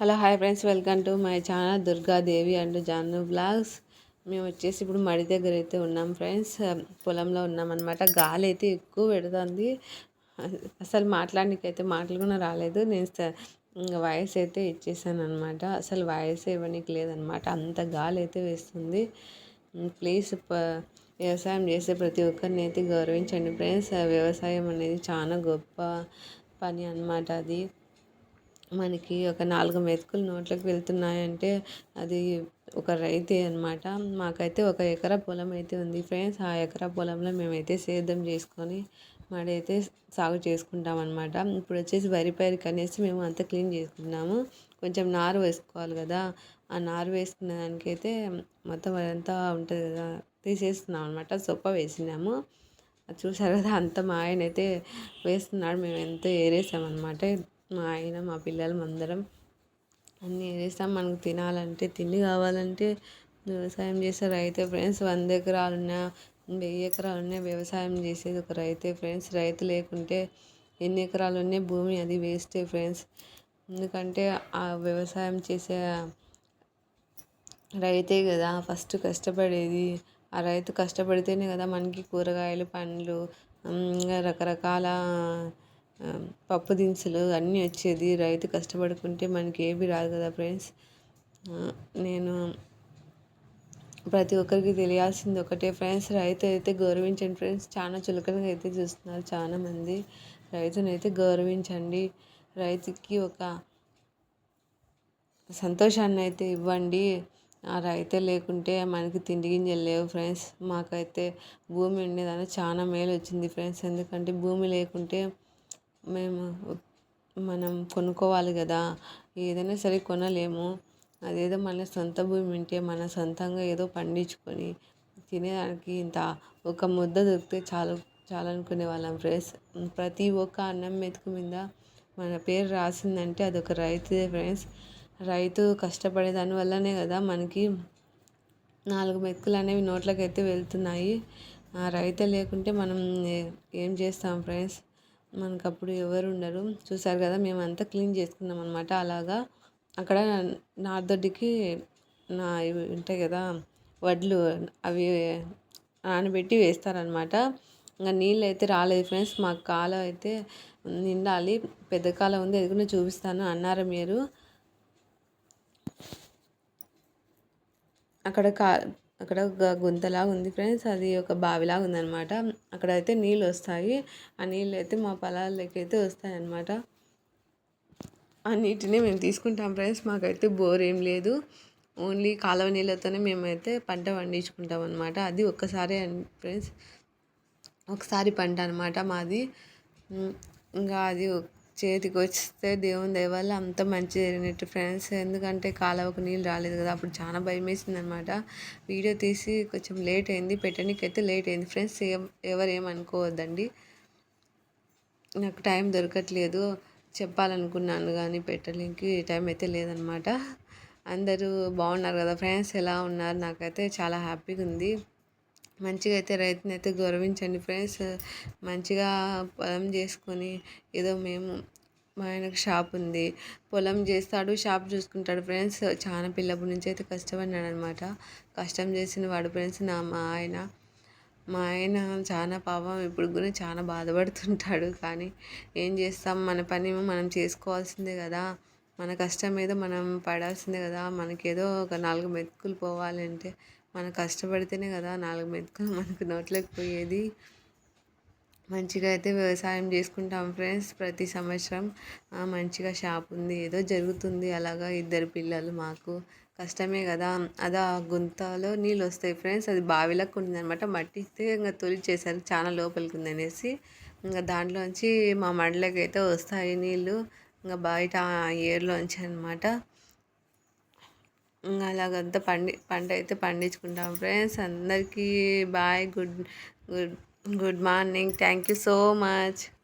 Hello hi friends. Welcome to my channel Durgadevi and Janu blogs. మేము వచ్చేసి ఇప్పుడు మడి దగ్గర అయితే ఉన్నాం ఫ్రెండ్స్. పొలంలో ఉన్నాం అనమాట గాలి అయితే ఎక్కువ పెడుతుంది. అసలు మాట్లాడడానికైతే మాటలు కూడా రాలేదు. నేను ఇంకా వాయిస్ అయితే ఇచ్చేసాను అనమాట అసలు వాయిస్ ఇవ్వడానికి లేదనమాట అంత గాలి అయితే వేస్తుంది. ప్లీజ్ వ్యవసాయం చేసే ప్రతి ఒక్కరిని అయితే గౌరవించండి ఫ్రెండ్స్. వ్యవసాయం అనేది చాలా గొప్ప పని అనమాట అది. మనకి ఒక నాలుగు మెతుకులు నోట్లోకి వెళ్తున్నాయంటే అది ఒక రైతే అనమాట మాకైతే ఒక ఎకరా పొలం అయితే ఉంది ఫ్రెండ్స్. ఆ ఎకరా పొలంలో మేమైతే సేద్యం చేసుకొని మాడైతే సాగు చేసుకుంటాం అనమాట ఇప్పుడు వచ్చేసి వరి పైరు అనేసి మేము అంతా క్లీన్ చేసుకుంటున్నాము. కొంచెం నారు వేసుకోవాలి కదా. ఆ నారు వేసుకున్న దానికైతే మొత్తం అదంతా ఉంటుంది కదా. తీసేస్తున్నాం అనమాట సొప్ప వేసినాము. చూసారు కదా అంత మా ఆయన అయితే వేస్తున్నాడు. మేము ఎంతో ఏరేసామన్నమాట మా ఆయన మా పిల్లలు అందరం అన్నీ వేస్తాం మనకు తినాలంటే తిండి కావాలంటే వ్యవసాయం చేసే రైతే ఫ్రెండ్స్ వంద ఎకరాలున్నా వెయ్యి ఎకరాలున్నా వ్యవసాయం చేసేది ఒక రైతే ఫ్రెండ్స్. రైతు లేకుంటే ఎన్ని ఎకరాలు ఉన్నాయి భూమి అది వేస్టే ఫ్రెండ్స్. ఎందుకంటే ఆ వ్యవసాయం చేసే రైతే కదా ఫస్ట్ కష్టపడేది. ఆ రైతు కష్టపడితేనే కదా మనకి కూరగాయలు పండ్లు రకరకాల పప్పు దినుసులు అన్నీ వచ్చేది. రైతు కష్టపడుకుంటే మనకి ఏవి రాదు కదా ఫ్రెండ్స్. నేను ప్రతి ఒక్కరికి తెలియాల్సింది ఒకటే ఫ్రెండ్స్. రైతు అయితే గౌరవించండి ఫ్రెండ్స్. చాలా చులకనగా అయితే చూస్తున్నారు చాలా మంది. రైతుని అయితే గౌరవించండి. రైతుకి ఒక సంతోషాన్ని అయితే ఇవ్వండి. ఆ రైతే లేకుంటే మనకి తిండి గింజలు లేవు ఫ్రెండ్స్. మాకైతే భూమి ఉండేదాన్ని చాలా మేలు వచ్చింది ఫ్రెండ్స్. ఎందుకంటే భూమి లేకుంటే మేము మనం కొనుక్కోవాలి కదా ఏదైనా సరే కొనలేము. అదేదో మన సొంత భూమి ఉంటే మన సొంతంగా ఏదో పండించుకొని తినేదానికి ఇంత ఒక ముద్ద దొరికితే చాలు చాలు అనుకునే వాళ్ళం. ఫ్రెండ్స్ ప్రతి ఒక్క అన్నం మెతుకు మీద మన పేరు రాసిందంటే అదొక రైతుదే ఫ్రెండ్స్. రైతు కష్టపడే దానివల్లనే కదా మనకి నాలుగు మెతుకులు అనేవి నోట్లకైతే అయితే వెళ్తున్నాయి. ఆ రైతే లేకుంటే మనం ఏం చేస్తాం ఫ్రెండ్స్? మనకు అప్పుడు ఎవరు ఉండరు చూసారు కదా మేమంతా క్లీన్ చేసుకున్నాం అనమాట అలాగా అక్కడ నార్దొడ్డికి నా ఇవి ఉంటాయి కదా వడ్లు అవి నానబెట్టి వేస్తారనమాట ఇంకా నీళ్ళు అయితే రాలేదు ఫ్రెండ్స్. మా కాలం అయితే నిండాలి. పెద్ద కాలం ఉంది అది కూడా చూపిస్తాను. అన్నారు మీరు అక్కడ కా అక్కడ ఒక గుంతలాగా ఉంది ఫ్రెండ్స్. అది ఒక బావిలాగా ఉందన్నమాట. అక్కడ అయితే నీళ్ళు వస్తాయి ఆ నీళ్ళు అయితే మా పొలాల్లోకి అయితే వస్తాయి అన్నమాట ఆ నీటిని మేము తీసుకుంటాం ఫ్రెండ్స్. మాకైతే బోర్ ఏం లేదు. ఓన్లీ కాలువ నీళ్ళతోనే మేమైతే పంట పండించుకుంటాం అనమాట అది ఒక్కసారి ఫ్రెండ్స్. ఒకసారి పంట అనమాట మాది. ఇంకా అది చేతికి వస్తే దేవుని దయ వల్ల అంత మంచి జరిగినట్టు ఫ్రెండ్స్. ఎందుకంటే కాలువకు నీళ్ళు రాలేదు కదా అప్పుడు చాలా భయం వేసింది అనమాట వీడియో తీసి కొంచెం లేట్ అయింది పెట్టడానికి అయితే లేట్ అయింది. ఫ్రెండ్స్ ఏం ఎవరు ఏమనుకోవద్దండి నాకు టైం దొరకట్లేదు చెప్పాలనుకున్నాను కానీ పెట్టడానికి టైం అయితే లేదనమాట. అందరూ బాగున్నారు కదా ఫ్రెండ్స్ ఎలా ఉన్నారు? నాకైతే చాలా హ్యాపీగా ఉంది మంచిగా అయితే రైతుని అయితే గౌరవించండి ఫ్రెండ్స్. మంచిగా పొలం చేసుకొని ఏదో మేము మా ఆయనకు షాప్ ఉంది. పొలం చేస్తాడు షాప్ చూసుకుంటాడు ఫ్రెండ్స్. చాలా పిల్లప్పటి నుంచి అయితే కష్టపడినాడు అనమాట కష్టం చేసిన వాడు ఫ్రెండ్స్ నా మా ఆయన. మా ఆయన చాలా పాపం ఇప్పుడు కూడా చాలా బాధపడుతుంటాడు. కానీ ఏం చేస్తాం? మన పని మనం చేసుకోవాల్సిందే కదా. మన కష్టం మీద మనం పడాల్సిందే కదా. మనకేదో ఒక నాలుగు మెతుకులు పోవాలంటే మనం కష్టపడితేనే కదా నాలుగు మెతుకులు మనకు నోట్లోకి పోయేది. మంచిగా అయితే వ్యవసాయం చేసుకుంటాం ఫ్రెండ్స్. ప్రతి సంవత్సరం మంచిగా షాప్ ఉంది ఏదో జరుగుతుంది అలాగా ఇద్దరు పిల్లలు మాకు. కష్టమే కదా. అది ఆ గుంతలో నీళ్ళు వస్తాయి ఫ్రెండ్స్. అది బావిలకు ఉంది అనమాట మట్టి ఇస్తే ఇంకా తొలిచేసారు చాలా లోపలికి ఉంది అనేసి. ఇంకా దాంట్లోంచి మా మడిలోకి అయితే వస్తాయి నీళ్ళు. ఇంకా బయట ఏర్లోంచి అనమాట అలాగంతా పండి పంట అయితే పండించుకుంటాం ఫ్రెండ్స్. అందరికీ bye good good good morning. Thank you so much.